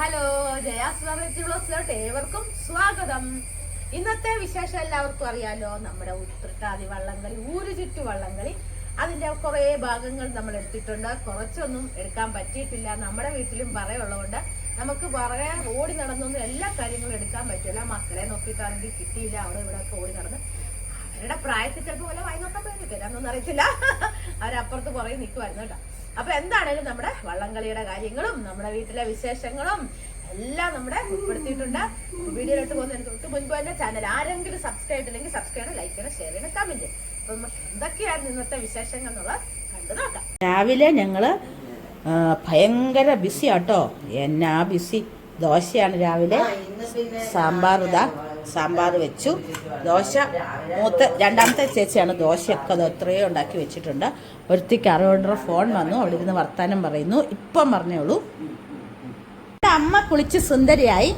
Hello Jaya's variety ബ്ലോസിലോട്ട് ഏവർക്കും സ്വാഗതം. ഇന്നത്തെ വിശേഷം എല്ലാവർക്കും അറിയാലോ നമ്മുടെ ഉത്രട്ടാതി വള്ളംകളി ഊരു ചുറ്റു വള്ളംകളി. അതിന്റെ കുറെ ഭാഗങ്ങൾ നമ്മൾ എടുത്തിട്ടുണ്ട്. കുറച്ചൊന്നും എടുക്കാൻ പറ്റിയിട്ടില്ല. നമ്മുടെ വീട്ടിലും പറയുള്ളതുകൊണ്ട് നമുക്ക് പറയാൻ ഓടി നടന്നൊന്നും എല്ലാ കാര്യങ്ങളും എടുക്കാൻ പറ്റില്ല. മക്കളെ നോക്കിയിട്ടാണെങ്കിൽ കിട്ടിയില്ല. അവിടെ ഇവിടെ ഒക്കെ ഓടി നടന്ന്. അവരുടെ പ്രായത്തിൽ ചിലപ്പോൾ വല്ല നോക്കാൻ പറ്റില്ല എന്നൊന്നും അറിയത്തില്ല. അവരപ്പുറത്ത് പുറകെ നിൽക്കുമായിരുന്നു കേട്ടോ. അപ്പൊ എന്താണേലും നമ്മുടെ വള്ളംകളിയുടെ കാര്യങ്ങളും നമ്മുടെ വീട്ടിലെ വിശേഷങ്ങളും എല്ലാം നമ്മുടെ ഉൾപ്പെടുത്തിയിട്ടുണ്ട്. വീഡിയോയിലോട്ട് പോകുന്നതിന് തൊട്ട് മുൻപ് തന്നെ ചാനൽ ആരെങ്കിലും സബ്സ്ക്രൈബ് ചെയ്തില്ലെങ്കിൽ സബ്സ്ക്രൈബ് ചെയ്യണം ലൈക്ക് ചെയ്യണം ഷെയർ ചെയ്യണം കമന്റ് അപ്പൊ നമുക്ക് എന്തൊക്കെയായിരുന്നു ഇന്നത്തെ വിശേഷങ്ങൾ എന്നുള്ളത് കണ്ടു നോക്കാം. രാവിലെ ഞങ്ങൾ ഭയങ്കര ബിസിയാട്ടോ ആട്ടോ. എന്നാ ബിസി ദോശയാണ് രാവിലെ. സാമ്പാർ ഇതാ. സാമ്പാർ വെച്ചു. ദോശ മൂത്ത രണ്ടാമത്തെ ചേച്ചിയാണ് ദോശയൊക്കെ അത് എത്രയോ ഉണ്ടാക്കി വെച്ചിട്ടുണ്ട്. ഒരുത്തിക്ക് അറുപത് ഫോൺ വന്നു അവിടെ ഇരുന്ന് വർത്താനം പറയുന്നു. ഇപ്പം പറഞ്ഞോളൂ. അമ്മ കുളിച്ച് സുന്ദരിയായി.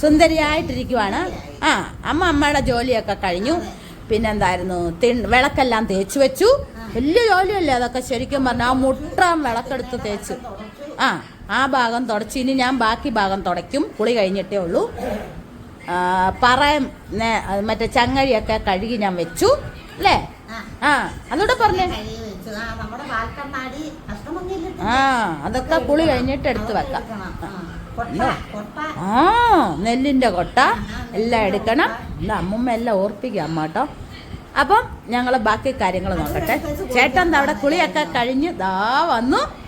സുന്ദരിയായിട്ടിരിക്കുവാണ്. ആ അമ്മ അമ്മയുടെ ജോലിയൊക്കെ കഴിഞ്ഞു. പിന്നെന്തായിരുന്നു? തി വിളക്കെല്ലാം തേച്ചു വെച്ചു. വലിയ ജോലിയല്ലേ അതൊക്കെ ശരിക്കും പറഞ്ഞാൽ ആ മുട്ടാൻ വിളക്കെടുത്ത് തേച്ചു. ആ ആ ഭാഗം തുടച്ച്. ഇനി ഞാൻ ബാക്കി ഭാഗം തുടയ്ക്കും. കുളി കഴിഞ്ഞിട്ടേ ഉള്ളൂ. നേ- മറ്റേ ചങ്ങഴിയൊക്കെ കഴുകി ഞാൻ വെച്ചു അല്ലേ? ആ. അതോടെ പറഞ്ഞേ. ആ അതൊക്കെ കുളി കഴിഞ്ഞിട്ട് എടുത്ത് വെക്കാം. ആ നെല്ലിന്റെ കൊട്ട. എല്ലാം എടുക്കണം. എന്റെ അമ്മുമ്മ എല്ലാം ഓർപ്പിക്കുക അമ്മ കേട്ടോ. അപ്പം ഞങ്ങൾ ബാക്കി കാര്യങ്ങൾ നോക്കട്ടെ. ചേട്ടൻ അവിടെ കുളിയൊക്കെ കഴിഞ്ഞ് ദാ വന്നു.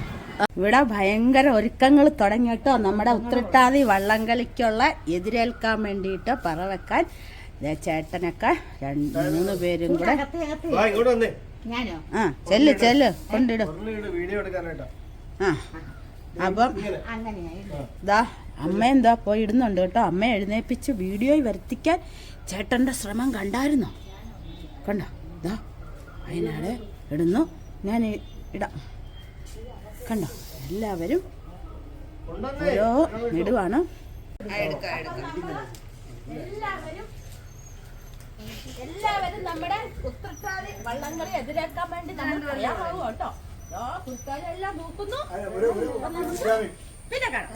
ഇവിടെ ഭയങ്കര ഒരുക്കങ്ങൾ തുടങ്ങിയിട്ടോ. നമ്മുടെ ഉത്രട്ടാതി വള്ളംകളിക്കുള്ള എതിരേൽക്കാൻ വേണ്ടിയിട്ട് പറ വെക്കാൻ ചേട്ടനൊക്കെ രണ്ട് മൂന്ന് പേരും കൂടെ. ആ ചെല്ല് ചെല്ല് കൊണ്ടിടും. വീഡിയോ ആ അപ്പം ഇതാ. ദാ അമ്മ എന്താ പോയി ഇടുന്നുണ്ട് കേട്ടോ. അമ്മ എഴുന്നേപ്പിച്ച് വീഡിയോയിൽ വരുത്തിക്കാൻ ചേട്ടന്റെ ശ്രമം കണ്ടായിരുന്നോ? കണ്ടോ? ഇതാ വയനാട് ഇടുന്നു. ഞാൻ ഇടാം. കണ്ടോ? എല്ലാവരും ഓരോ നെടുവാണ്. എല്ലാവരും നമ്മുടെ ഉത്രട്ടാതി വള്ളംകളി എതിരേക്കാൻ വേണ്ടി നമ്മൾ തയ്യാറാവും കേട്ടോ. ദാ കുർത്താനെല്ലാം നോക്കുന്നു പിന്നെ കാണാം.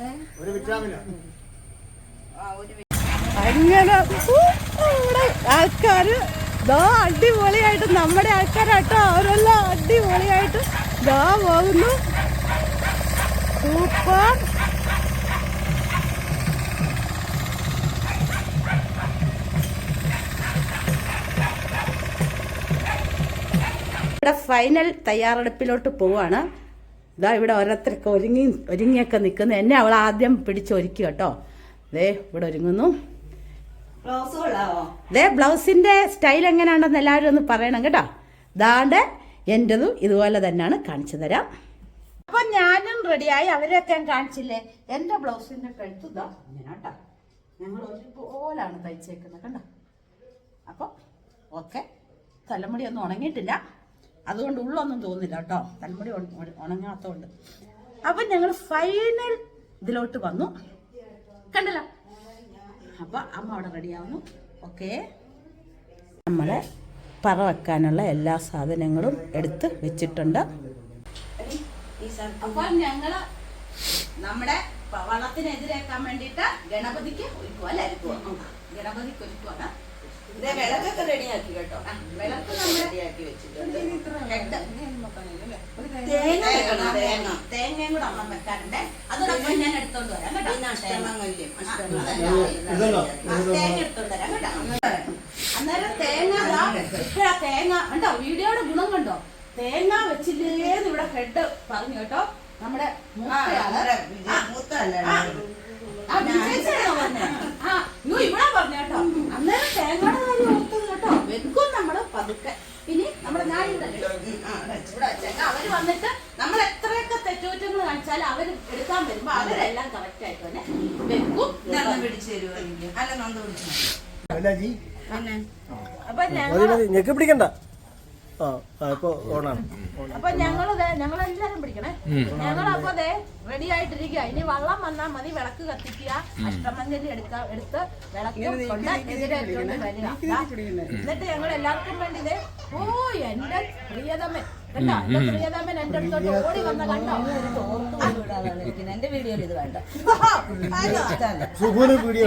അങ്ങനെ നമ്മുടെ ഇവിടെ ആൾക്കാര് ദാ അടിപൊളിയായിട്ട് നമ്മുടെ ആൾക്കാരാട്ടോ. അവരെല്ലാം അടിപൊളിയായിട്ട് ദാ പോകുന്നു. സൂപ്പർ ഇവിടെ ഫൈനൽ തയ്യാറെടുപ്പിലോട്ട് പോവാണ്. ഇതാ ഇവിടെ ഓരോരുത്തരൊക്കെ ഒരുങ്ങി ഒരുങ്ങിയൊക്കെ നിൽക്കുന്നു. എന്നെ അവൾ ആദ്യം പിടിച്ചൊരുക്കി കേട്ടോ. ദേ ഇവിടെ ഒരുങ്ങുന്നു. ദേ ബ്ലൗസിന്റെ സ്റ്റൈൽ എങ്ങനെയാണെന്ന് എല്ലാവരും ഒന്ന് പറയണം കേട്ടോ. ദാണ്ട് എന്റെതും ഇതുപോലെ തന്നെയാണ് കാണിച്ചു തരാം. അപ്പൊ ഞാനും റെഡിയായി. അവരെയൊക്കെ ഞാൻ കാണിച്ചില്ലേ? എന്റെ ബ്ലൗസിന്റെ കഴുത്ത് ഇതാ ഇങ്ങനെട്ടാ ഞങ്ങൾ ഒരുപോലാണ് തയ്ച്ചേക്കുന്നത് കണ്ടോ? അപ്പൊ ഓക്കെ തലമുടി ഒന്നും ഉണങ്ങിയിട്ടില്ല. അതുകൊണ്ട് ഉള്ളൊന്നും തോന്നില്ല കേട്ടോ. തലമുടി ഉണങ്ങാത്തതുകൊണ്ട്. അപ്പൊ ഞങ്ങൾ ഫൈനൽ ഇതിലോട്ട് വന്നു. കണ്ടില്ല? അപ്പൊ അമ്മ അവിടെ റെഡിയാവുന്നു ഓക്കെ. നമ്മളെ പറ വെക്കാനുള്ള എല്ലാ സാധനങ്ങളും എടുത്ത് വെച്ചിട്ടുണ്ട്. അപ്പൊ ഞങ്ങൾ നമ്മുടെ വളത്തിനെതിരേക്കാൻ വേണ്ടിട്ട് വേണ്ടിയിട്ട് ഗണപതിക്ക് ഒരുക്കുക അല്ലേ? ഗണപതിക്ക് ഒരുക്കുവാണ്. വിളക്കൊക്കെ റെഡിയാക്കി കേട്ടോ. വിളക്ക് നമ്മൾ റെഡിയാക്കി വെച്ചിട്ടുണ്ട്. തേങ്ങയും കൂടെ അമ്മ വെക്കാറുണ്ട്. അതോടൊപ്പം ഞാൻ എടുത്തോണ്ട് വരാം കേട്ടോ. അഷ്ടമംഗല്യം. തേങ്ങ എടുത്തോണ്ട് വരാം കേട്ടോ. അന്നേരം തേങ്ങ ഇപ്പഴാ തേങ്ങ. കണ്ടോ വീഡിയോയുടെ ഗുണം കണ്ടോ? തേങ്ങ ഹെഡ് പറഞ്ഞു കേട്ടോ. നമ്മുടെ അയ്യോ, ഇവിടെ പറഞ്ഞു. കേട്ടോ. അന്നേരം തേങ്ങയുടെ കാര്യം ഓർത്തത് കേട്ടോ. വെക്കും നമ്മൾ പതുക്കെ. ഇനി നമ്മുടെ ഞാൻ ഇവിടെ ഇവിടെ വെച്ചേക്കാം. അവർ വന്നിട്ട് നമ്മൾ എത്രയൊക്കെ തെറ്റുകുറ്റങ്ങൾ കാണിച്ചാലും അവർ എടുക്കാൻ വരുമ്പോ അവരെല്ലാം കറക്റ്റ് ആയിട്ട് തന്നെ വെക്കും. പിടിച്ചു തരുമോ അല്ല നന്ദ പിടിച്ചു അപ്പൊ ഞങ്ങൾ പിടിക്കണ്ട. അപ്പൊ ഞങ്ങൾ ഞങ്ങളെല്ലാരും പിടിക്കണേ. ഞങ്ങൾ അപ്പൊ റെഡി ആയിട്ടിരിക്കുക ഇനി വള്ളം വന്നാൽ മതി വിളക്ക് കത്തിക്കുക അഷ്ടമഞ്ജലി എടുക്ക എടുത്ത് വിളക്ക് കൊണ്ട് വരിക. എന്നിട്ട് ഞങ്ങൾ എല്ലാവർക്കും വേണ്ടി ഓ എന്റെ പ്രിയതമൻ. കണ്ടോ? എന്റെ പ്രിയതമൻ എന്റെ അടുത്തോട്ട് ഓടി വന്ന കണ്ടോ? എന്റെ വീഡിയോയിൽ ഇത് വേണ്ട. വീഡിയോ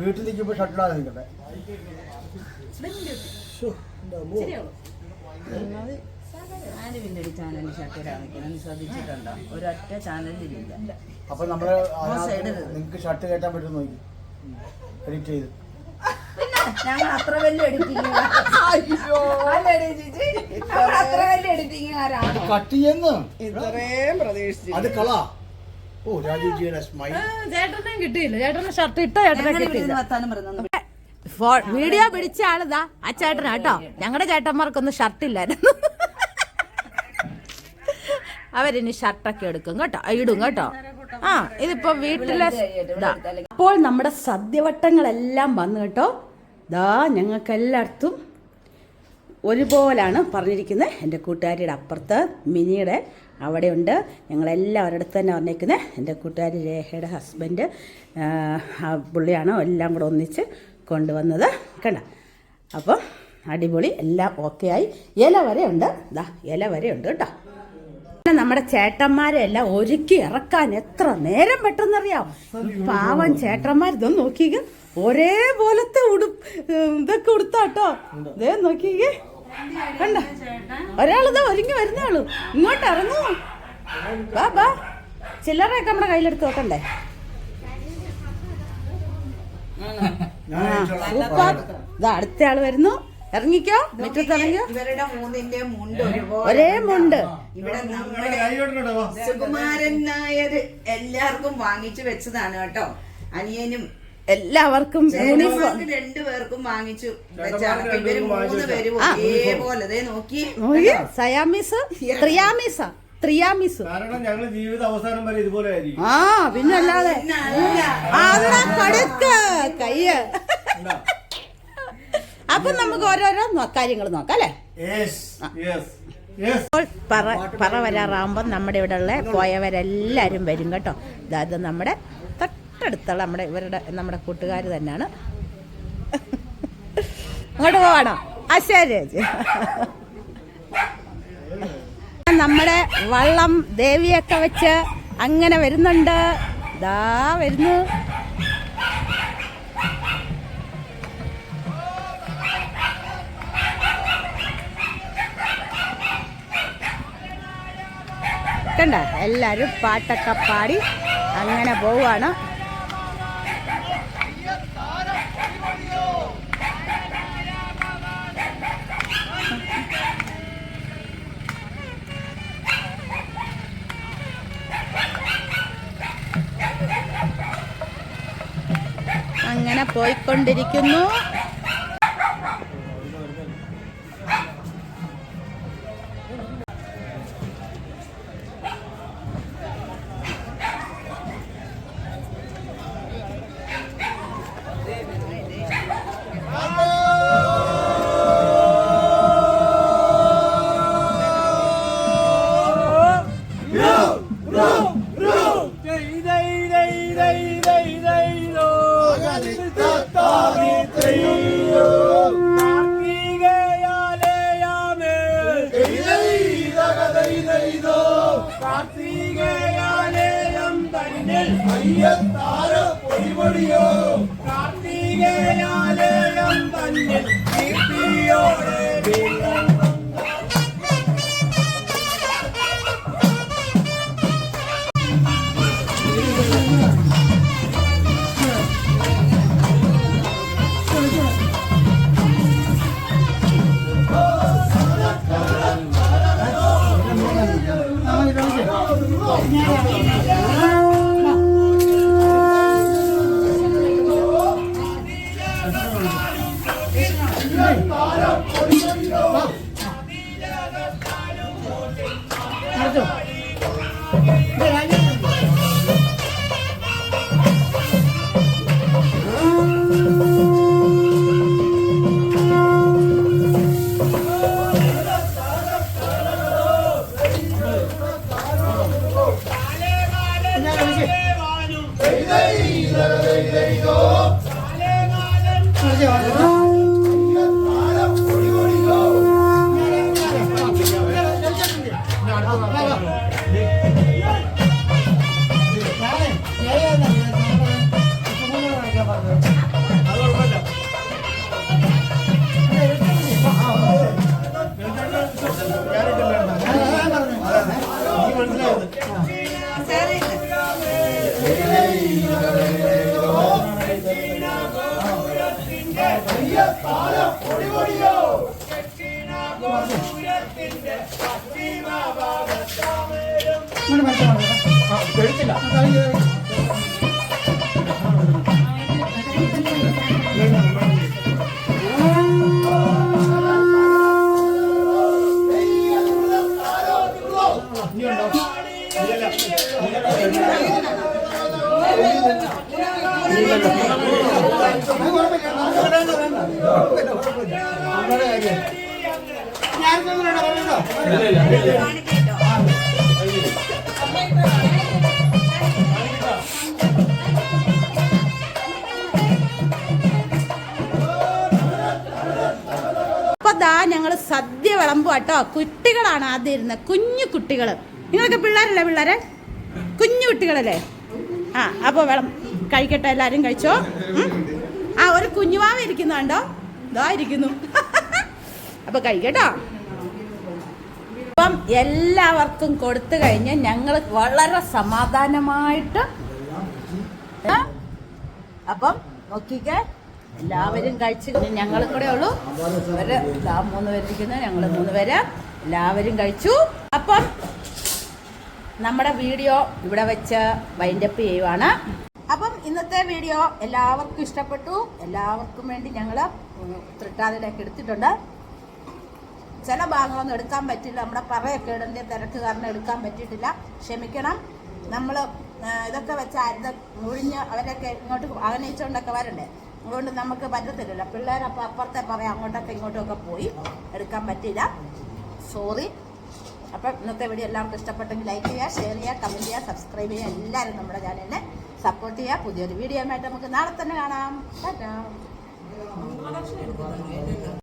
വീട്ടിൽ നിൽക്കുമ്പോ ഷട്ടിലാണ് നിൽക്കട്ടെ. ചാനലിൽ നിൽക്കുന്നത് ശ്രദ്ധിച്ചിട്ടുണ്ടോ? ഒരൊറ്റ ചാനലിലില്ല അപ്പൊ നമ്മൾ നിങ്ങക്ക് നിങ്ങൾക്ക് ഷർട്ട് കയറ്റാൻ പറ്റും നോക്കി. എഡിറ്റ് ചെയ്ത്. ഞങ്ങൾ അത്ര വലിയ എഡിറ്റിംഗ് അത്ര വലിയ എഡിറ്റിംഗുകാരാണോ കട്ട് ചെയ്യുന്നു. ഇത്രയും പ്രതീക്ഷിച്ചു അത് കള. ഓ രാജീവ് ജിയുടെ സ്മൈൽ ചേട്ടനെ കിട്ടിയില്ല. ചേട്ടന് ഷർട്ട് ഇട്ട ചേട്ടനെ കിട്ടിയില്ല. വീഡിയോ പിടിച്ച ആളിതാ. ആ ചേട്ടനാ കേട്ടോ. ഞങ്ങളുടെ ചേട്ടന്മാർക്കൊന്നും ഷർട്ട് ഇല്ലായിരുന്നു. അവരിനി ഷർട്ടൊക്കെ എടുക്കും കേട്ടോ. ഇടും കേട്ടോ. ആ ഇതിപ്പോ വീട്ടിലെ. അപ്പോൾ നമ്മുടെ സദ്യവട്ടങ്ങളെല്ലാം വന്നു കേട്ടോ. ദാ ഞങ്ങൾക്കെല്ലായിടത്തും ഒരുപോലാണ് പറഞ്ഞിരിക്കുന്നത് എന്റെ കൂട്ടുകാരിയുടെ അപ്പുറത്ത് മിനിയുടെ അവിടെയുണ്ട്. ഞങ്ങളെല്ലാവരുടെ അടുത്ത് തന്നെ പറഞ്ഞിരിക്കുന്നത് എന്റെ കൂട്ടുകാരി രേഖയുടെ ഹസ്ബൻഡ് പുള്ളിയാണ് എല്ലാം കൂടെ ഒന്നിച്ച് കൊണ്ടുവന്നത്. കണ്ട? അപ്പം അടിപൊളി എല്ലാം ഓക്കെ ആയി. ഇല വരെ ഉണ്ട് ദാ ഇല വരെ ഉണ്ട് കേട്ടോ. പിന്നെ നമ്മുടെ ചേട്ടന്മാരെ എല്ലാം ഒരുക്കി ഇറക്കാൻ എത്ര നേരം പെട്ടെന്നറിയാം പാവം ചേട്ടന്മാർ ഇതൊന്ന് നോക്കിക്ക. ഒരേപോലത്തെ ഉടുപ്പ് ഇതൊക്കെ ഉടുത്താട്ടോ. ഇതേ നോക്കിക്കേ. കണ്ട? ഒരാളിതാ ഒരുങ്ങി വരുന്ന ആൾ ഇങ്ങോട്ട് ഇറങ്ങൂ. ബാ ബാ ചില്ലറയൊക്കെ നമ്മുടെ കയ്യിലെടുത്ത് നോക്കണ്ടേ സൂപ്പർ. ഇതാ അടുത്ത ആൾ വരുന്നു. ഇറങ്ങിക്കോ? മുറ്റത്ത് ഇറങ്ങിയോ ഇവരുടെ മൂന്നിന്റെ മുണ്ട് ഒരേ മുണ്ട്. ഇവിടെ നമ്മുടെ സുകുമാരൻ നായർ എല്ലാവർക്കും വാങ്ങിച്ചു വെച്ചതാണ് കേട്ടോ. അനിയനും എല്ലാവർക്കും യൂണിഫോം രണ്ടുപേർക്കും വാങ്ങിച്ചു ഇവർ മൂന്ന് പേരും ഒരേപോലെ ദേ നോക്കി. സയാമിസ് സയാമീസ് ത്രിയാമീസ ത്രിയാമീസ്. കാരണം ഞങ്ങൾ ജീവിത അവസാനം വരെ ഇതുപോലെ ആയിരിക്കും. ആ പിന്നല്ലാതെ കടുക്ക് കയ്യ്. അപ്പൊ നമുക്ക് ഓരോരോ കാര്യങ്ങൾ നോക്കാം അല്ലേ? ഇപ്പോൾ പറ പറ നമ്മുടെ ഇവിടെ ഉള്ള പോയവരെല്ലാവരും വരും കേട്ടോ. അതായത് നമ്മുടെ തൊട്ടടുത്തുള്ള നമ്മുടെ ഇവരുടെ നമ്മുടെ കൂട്ടുകാർ തന്നെയാണ്. അങ്ങോട്ട് പോവാണോ? ആ ശരി ചേച്ചി നമ്മുടെ വള്ളം ദേവിയൊക്കെ വെച്ച് അങ്ങനെ വരുന്നുണ്ട്. ദാ വരുന്നു. കണ്ട എല്ലാവരും പാട്ടൊക്കെ പാടി അങ്ങനെ പോവാണ്. അങ്ങനെ പോയിക്കൊണ്ടിരിക്കുന്നു. Yeah. അപ്പൊ ദാ ഞങ്ങൾ സദ്യ വിളമ്പും കേട്ടോ കുട്ടികളാണ് ആദ്യം ഇരുന്നത് കുഞ്ഞു കുട്ടികൾ നിങ്ങളൊക്കെ പിള്ളേരല്ലേ പിള്ളേരെ? കുഞ്ഞു കുട്ടികളല്ലേ? ആ അപ്പോൾ വിളം കഴിക്കട്ടെ എല്ലാവരും കഴിച്ചോ? ആ ഒരു കുഞ്ഞുവാവ് ഇരിക്കുന്നുണ്ടോ? ഇതാ ഇരിക്കുന്നു. അപ്പൊ കഴിക്കട്ടോ. അപ്പം എല്ലാവർക്കും കൊടുത്തു കഴിഞ്ഞ് ഞങ്ങൾ വളരെ സമാധാനമായിട്ട്? അപ്പം നോക്കിക്കേ എല്ലാവരും കഴിച്ച് ഞങ്ങൾ കൂടെ ഉള്ളൂ. ഒരു മൂന്ന് പേരിരിക്കുന്നു ഞങ്ങൾ മൂന്ന് പേര്. എല്ലാവരും കഴിച്ചു. അപ്പം നമ്മുടെ വീഡിയോ ഇവിടെ വെച്ച് വൈൻഡപ്പ് ചെയ്യുവാണ്. അപ്പം ഇന്നത്തെ വീഡിയോ എല്ലാവർക്കും ഇഷ്ടപ്പെട്ടു. എല്ലാവർക്കും വേണ്ടി ഞങ്ങൾ തൃട്ടാതിലൊക്കെ എടുത്തിട്ടുണ്ട്. ചില ഭാഗങ്ങളൊന്നും എടുക്കാൻ പറ്റില്ല. നമ്മുടെ പറയൊക്കെ ഇടേണ്ട തിരക്ക് കാരണം എടുക്കാൻ പറ്റിയിട്ടില്ല. ക്ഷമിക്കണം. നമ്മൾ ഇതൊക്കെ വെച്ച് അരുത ഒഴിഞ്ഞ് അവരൊക്കെ ഇങ്ങോട്ട് അഭിനയിച്ചുകൊണ്ടൊക്കെ വരണ്ടേ? അതുകൊണ്ട് നമുക്ക് പറ്റത്തില്ലല്ലോ. പിള്ളേരപ്പോൾ അപ്പുറത്തെ പറയാം അങ്ങോട്ടൊക്കെ ഇങ്ങോട്ടൊക്കെ പോയി എടുക്കാൻ പറ്റില്ല സോറി അപ്പം ഇന്നത്തെ വീഡിയോ എല്ലാവർക്കും ഇഷ്ടപ്പെട്ടെങ്കിൽ ലൈക്ക് ചെയ്യുക ഷെയർ ചെയ്യുക കമന്റ് ചെയ്യുക സബ്സ്ക്രൈബ് ചെയ്യുക. എല്ലാവരും നമ്മുടെ ചാനലിനെ സപ്പോർട്ട് ചെയ്യുക. പുതിയൊരു വീഡിയോ ആയിട്ട് നമുക്ക് നാളെ തന്നെ കാണാം.